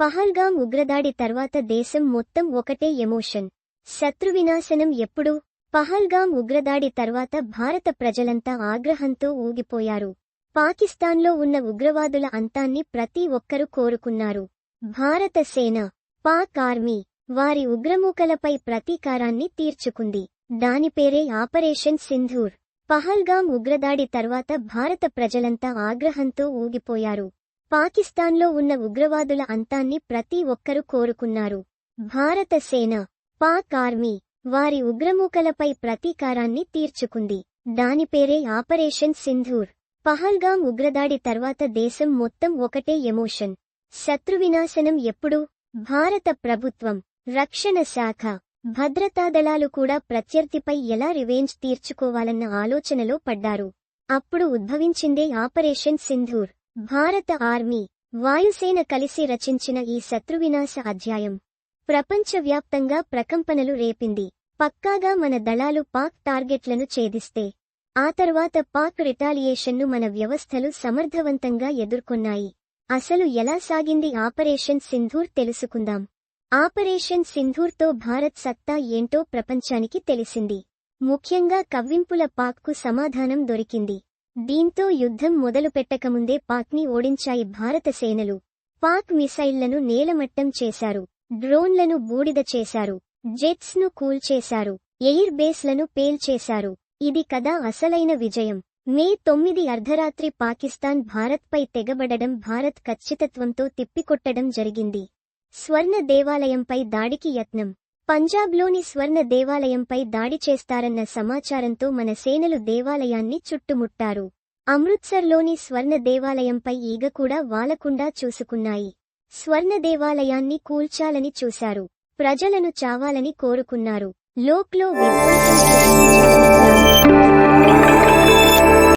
పహల్గాం ఉగ్రదాడి తర్వాత దేశం మొత్తం ఒకటే ఎమోషన్. శత్రువినాశనం ఎప్పుడు? పహల్గాం ఉగ్రదాడి తర్వాత భారత ప్రజలంతా ఆగ్రహంతో ఊగిపోయారు. పాకిస్తాన్లో ఉన్న ఉగ్రవాదుల అంతాన్ని ప్రతి ఒక్కరూ కోరుకున్నారు. భారత సేన పాక్ ఆర్మీ వారి ఉగ్రమూకలపై ప్రతీకారాన్ని తీర్చుకుంది. దాని పేరే ఆపరేషన్ సింధూర్. పహల్గాం ఉగ్రదాడి తర్వాత భారత ప్రజలంతా ఆగ్రహంతో ఊగిపోయారు. పాకిస్తాన్లో ఉన్న ఉగ్రవాదుల అంతాన్ని ప్రతి ఒక్కరూ కోరుకున్నారు. భారత సేన పాక్ ఆర్మీ వారి ఉగ్రమూకలపై ప్రతీకారాన్ని తీర్చుకుంది. దాని పేరే ఆపరేషన్ సింధూర్. పహల్గాం ఉగ్రదాడి తర్వాత దేశం మొత్తం ఒకటే ఎమోషన్. శత్రువినాశనం ఎప్పుడు భారత ప్రభుత్వం రక్షణ శాఖ భద్రతా దళాలు కూడా ప్రత్యర్థిపై ఎలా రివెంజ్ తీర్చుకోవాలన్న ఆలోచనలో పడ్డారు. అప్పుడు ఉద్భవించిందే ఆపరేషన్ సింధూర్. భారత ఆర్మీ వాయుసేన కలిసి రచించిన ఈ శత్రువినాశ అధ్యాయం. ప్రపంచవ్యాప్తంగా ప్రకంపనలు రేపింది. పక్కాగా మన దళాలు పాక్ టార్గెట్లను ఛేదిస్తే ఆ తర్వాత పాక్ రిటాలియేషన్ను మన వ్యవస్థలు సమర్థవంతంగా ఎదుర్కొన్నాయి. అసలు ఎలా సాగింది ఆపరేషన్ సింధూర్ తెలుసుకుందాం. ఆపరేషన్ సింధూర్తో భారత్ సత్తా ఏంటో ప్రపంచానికి తెలిసింది. ముఖ్యంగా కవ్వింపుల పాక్కు సమాధానం దొరికింది. దీంతో యుద్ధం మొదలుపెట్టకముందే పాక్ని ఓడించాయి భారత సేనలు. పాక్ మిసైళ్ళను నేలమట్టం చేశారు. డ్రోన్లను బూడిద చేశారు. జెట్స్ను కూల్చేశారు. ఎయిర్ బేస్లను పేల్చేశారు. ఇది కదా అసలైన విజయం. మే తొమ్మిది అర్ధరాత్రి పాకిస్తాన్ భారత్పై తెగబడడం భారత్ ఖచ్చితత్వంతో తిప్పికొట్టడం జరిగింది. స్వర్ణ దేవాలయంపై దాడికి యత్నం. పంజాబ్లోని స్వర్ణ దేవాలయంపై దాడి చేస్తారన్న సమాచారంతో మన సేనలు దేవాలయాన్ని చుట్టుముట్టారు. అమృత్సర్లోని స్వర్ణ దేవాలయంపై ఈగ కూడా వాలకుండా చూసుకున్నాయి. స్వర్ణ దేవాలయాన్ని కూల్చాలని చూశారు. ప్రజలను చావాలని కోరుకున్నారు. లోక్లో విధ్వంసం